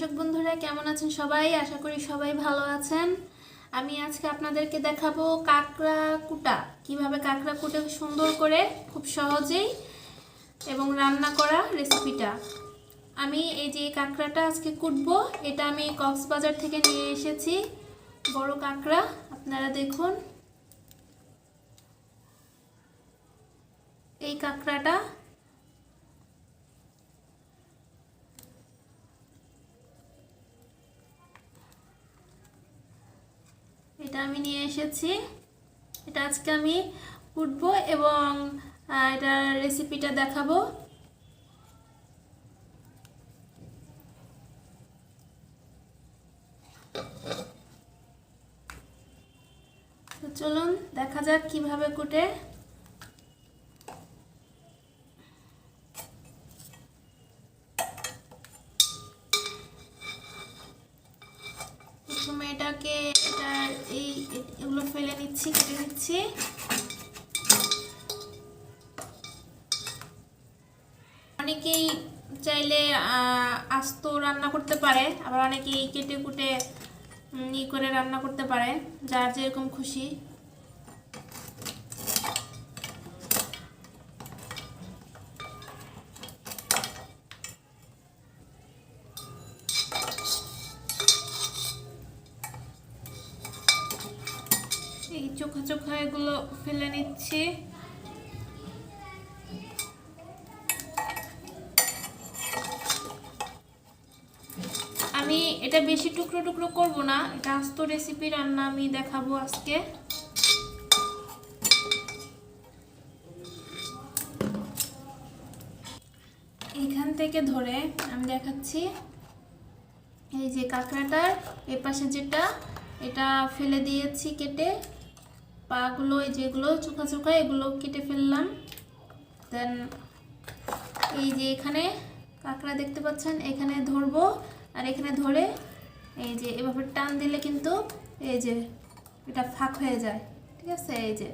দর্শক বন্ধুরা, কেমন আছেন সবাই? আশা করি সবাই ভালো আছেন। আমি আজকে আপনাদেরকে দেখাবো কাঁকড়া কুটা। কীভাবে কাঁকড়া কুটে সুন্দর করে, খুব সহজেই এবং রান্না করা রেসিপিটা আমি এই যে কাঁকড়াটা আজকে কুটবো, এটা আমি কক্সবাজার থেকে নিয়ে এসেছি। বড় কাঁকড়া, আপনারা দেখুন। এই কাঁকড়াটা এসেছি। এটা আজকে আমি কুটবো এবং এটার রেসিপিটা দেখাবো। চলুন দেখা যাক কীভাবে কুটে প্রথমে এটাকে এটা এই এগুলো ফেলে নিচ্ছি কেটে নিচ্ছি অনেকেই চাইলে আস্ত রান্না করতে পারে, আবার অনেকেই কেটে কুটে ই করে রান্না করতে পারে, যার যেরকম খুশি। এই চোখা চোখা এগুলো ফেলে নিচ্ছি আমি এটা বেশি টুকরো টুকরো করব না। এটা আস্ত রেসিপি রান্না আমি দেখাবো আজকে। এখান থেকে ধরে আমি দেখাচ্ছি। এই যে কাঁকড়াটার এ পাশে যেটা, এটা ফেলে দিয়েছি কেটে। পাগুলো, এই যেগুলো চোখা চোখা, এগুলো কেটে ফেললাম। দেন এই যে এখানে কাঁকড়া দেখতে পাচ্ছেন, এখানে ধরবো। আর এখানে ধরে এই যে এভাবে টান দিলে কিন্তু এই যে এটা ফাঁক হয়ে যায়, ঠিক আছে? এই যে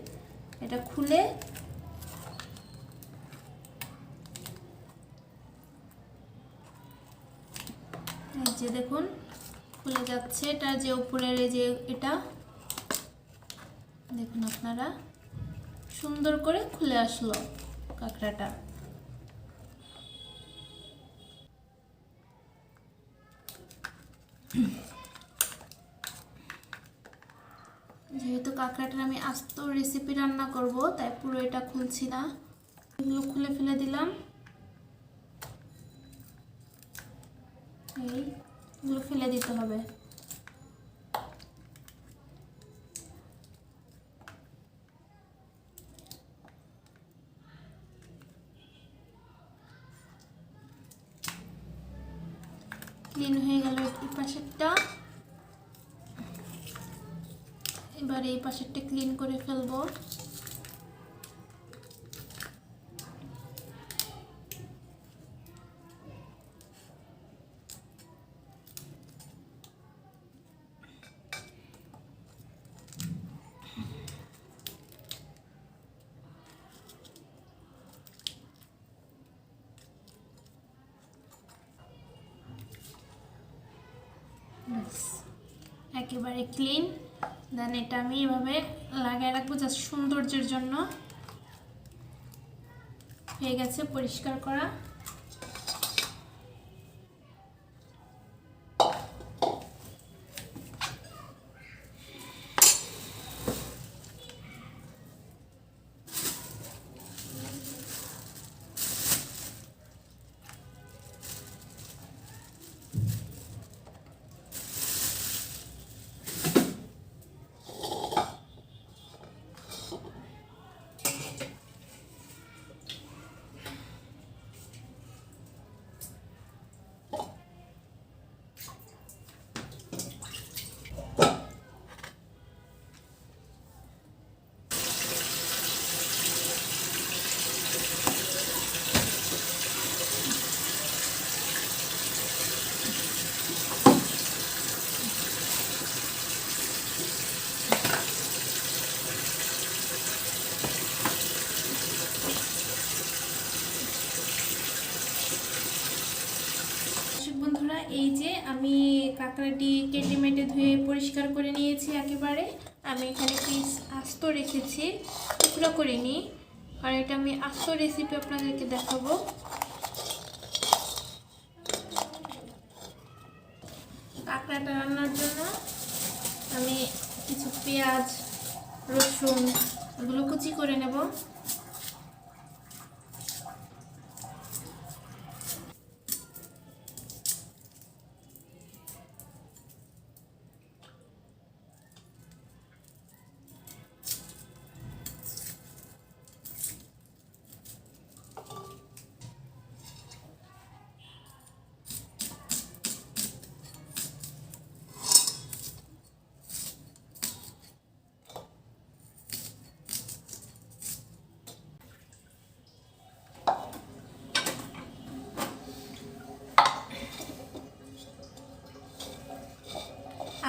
এটা খুলে এই যে দেখুন, খুলে যাচ্ছে এটা যে উপরের এই যে এটা। দেখুন আপনারা, সুন্দর করে খুলে আসলো কাঁকড়াটা। যেহেতু কাঁকড়াটার আমি আস্ত রেসিপি রান্না করব, তাই পুরো এটা খুলছি না। এগুলো খুলে ফেলে দিলাম। এই, এগুলো ফেলে দিতে হবে। ক্লিন হয়ে গেল এই পাশেরটা। এবার এই পাশেরটা ক্লিন করে ফেলব। একেবারে ক্লিন দেন এটা আমি এভাবে লাগিয়ে রাখব জাস্ট সৌন্দর্যের জন্য। হয়ে গেছে পরিষ্কার করা। কাঁকড়াটি কেটে মেটে ধুয়ে পরিষ্কার করে নিয়েছি একেবারে। আমি এখানে পিস আস্ত রেখেছি, টুকরো করিনি। আর এটা আমি আস্ত রেসিপি আপনাদেরকে দেখাবো। কাঁকড়াটা রান্নার জন্য আমি কিছু পেঁয়াজ, রসুন, এগুলো কুচি করে নেব।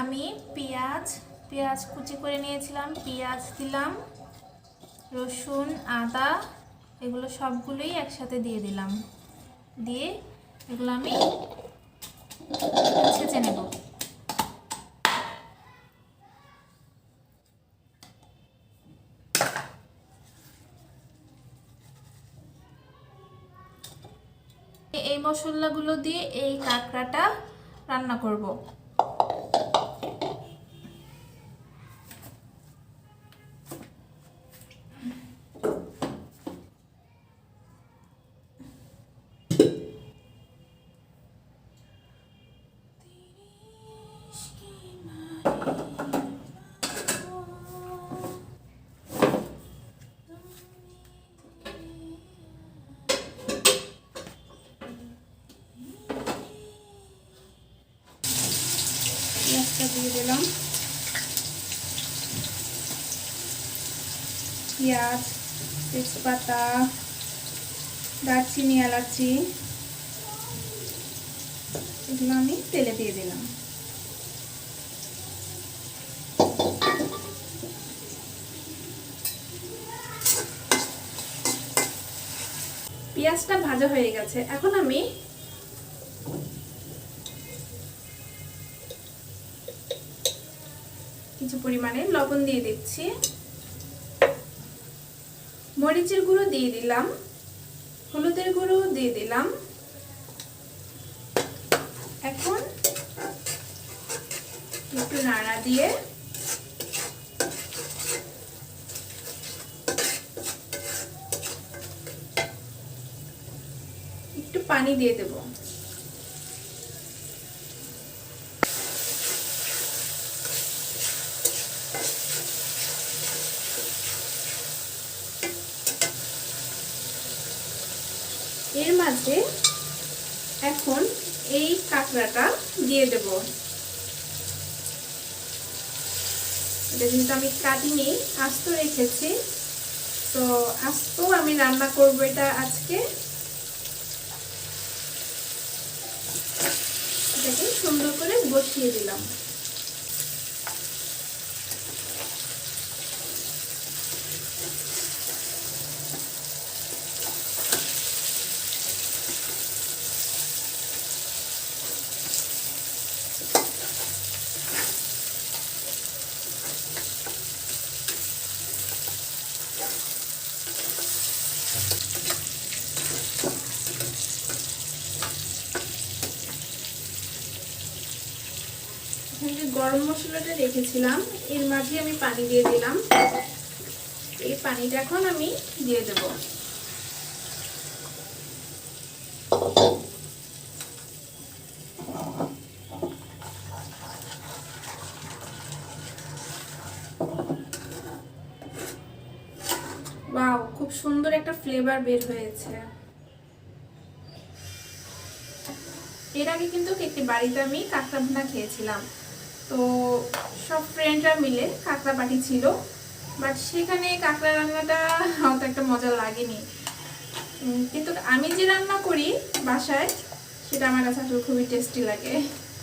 আমি পেঁয়াজ পেঁয়াজ কুচি করে নিয়েছিলাম, পেঁয়াজ দিলাম, রসুন, আদা, এগুলো সবগুলোই একসাথে দিয়ে দিলাম। দিয়ে এগুলো আমি ছেঁচে নেব। এই মশলাগুলো দিয়ে এই কাঁকড়াটা রান্না করব। পেঁয়াজ, তেজপাতা, দারচিনি, এলাচি, এগুলো আমি তেলে দিয়ে দিলাম। পেঁয়াজটা ভাজা হয়ে গেছে। এখন আমি কিছু পরিমাণে লবণ দিয়ে দিচ্ছি। মরিচের গুঁড়ো দিয়ে দিলাম। হলুদের গুঁড়ো দিয়ে দিলাম। এখন একটু নাড়া দিয়ে একটু পানি দিয়ে দেবো এর মাঝে এখন এই কাঁকড়াটা দিয়ে দেব। এটা কিন্তু আমি কাটিনি, আস্ত রেখেছি। তো আস্ত আমি রান্না করব এটা আজকে। এটাকে সুন্দর করে বসিয়ে দিলাম এখানে যে গরম মশলাটা রেখেছিলাম। এর মাঝে আমি পানি দিয়ে দিলাম। এই পানিটা এখন আমি দিয়ে দেব। ওয়াও, খুব সুন্দর একটা ফ্লেভার বের হয়েছে। এর আগে কিন্তু একটি বাড়িতে আমি কাঁকড়া ভুনা খেয়েছিলাম। তো সব ফ্রেন্ডরা মিলে কাঁকড়া পাটি ছিল বাট সেখানে কাঁকড়া রান্নাটা অত একটা মজা লাগেনি। কিন্তু আমি যে রান্না করি বাসায়, সেটা আমার কাছে আসলে খুবই টেস্টি লাগে।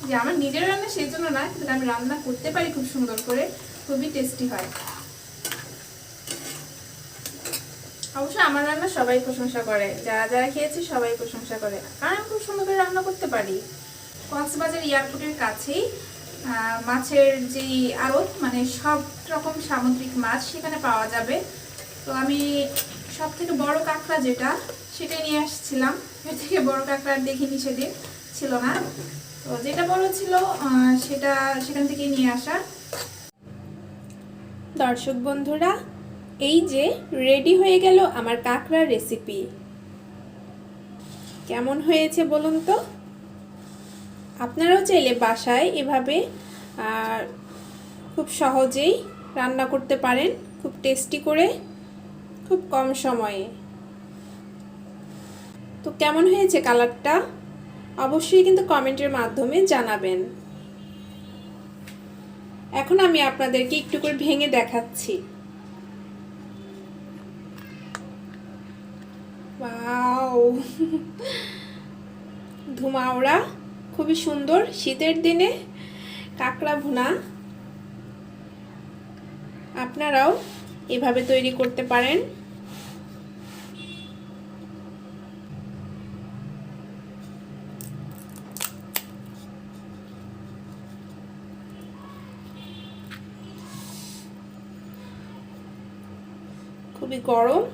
যে আমার নিজের রান্না সেই জন্য না, কিন্তু আমি রান্না করতে পারি খুব সুন্দর করে, খুবই টেস্টি হয়। অবশ্য আমার রান্না সবাই প্রশংসা করে, যারা যারা খেয়েছে সবাই প্রশংসা করে। কারণ আমি খুব সুন্দর করে রান্না করতে পারি। কক্সবাজার এয়ারপোর্টের কাছেই মাছের যেই আড়ত মানে সব রকম সামুদ্রিক মাছ সেখানে পাওয়া যাবে। তো আমি সব থেকে বড় কাঁকড়া যেটা, সেটাই নিয়ে আসছিলাম। এর থেকে বড় কাঁকড়া দেখিনি সেদিন, ছিল না। তো যেটা বড় ছিল সেটা সেখান থেকেই নিয়ে আসা দর্শক বন্ধুরা, এই যে রেডি হয়ে গেল আমার কাঁকড়ার রেসিপি কেমন হয়েছে বলুন তো? আপনারাও চাইলে বাসায় এভাবে খুব সহজেই রান্না করতে পারেন, খুব টেস্টি করে, খুব কম সময়ে। তো কেমন হয়েছে কালারটা? অবশ্যই কিন্তু কমেন্টের মাধ্যমে জানাবেন। এখন আমি আপনাদেরকে একটু করে ভেঙে দেখাচ্ছি। ধুমাওড়া। খুবই সুন্দর শীতের দিনে কাঁকড়া ভুনা। আপনারাও এভাবে তৈরি করতে পারেন। খুবই গরম।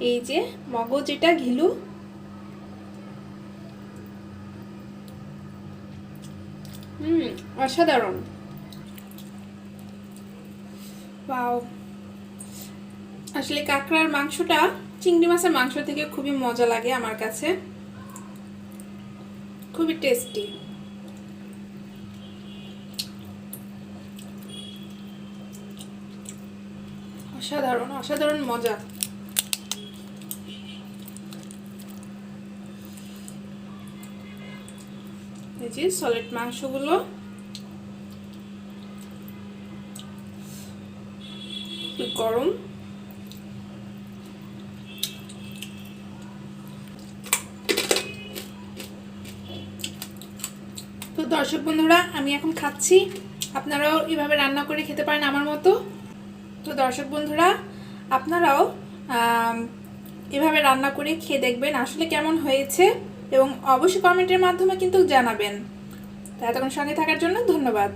এই যে মগজ, এটা ঘিলু। হুম অসাধারণ। পাও আসলে কাঁকড়ার মাংসটা চিংড়ি মাছের মাংস থেকে খুবই মজা লাগে আমার কাছে। খুবই টেস্টি অসাধারণ অসাধারণ মজা। এই সলিড মাংসগুলো। গরম। তো দর্শক বন্ধুরা, আমি এখন খাচ্ছি। আপনারাও এভাবে রান্না করে খেতে পারেন আমার মতো। তো দর্শক বন্ধুরা, আপনারাও এভাবে রান্না করে খেয়ে দেখবেন আসলে কেমন হয়েছে। এবং অবশ্যই কমেন্টের মাধ্যমে কিন্তু জানাবেন। তো এতক্ষণ সঙ্গে থাকার জন্য ধন্যবাদ।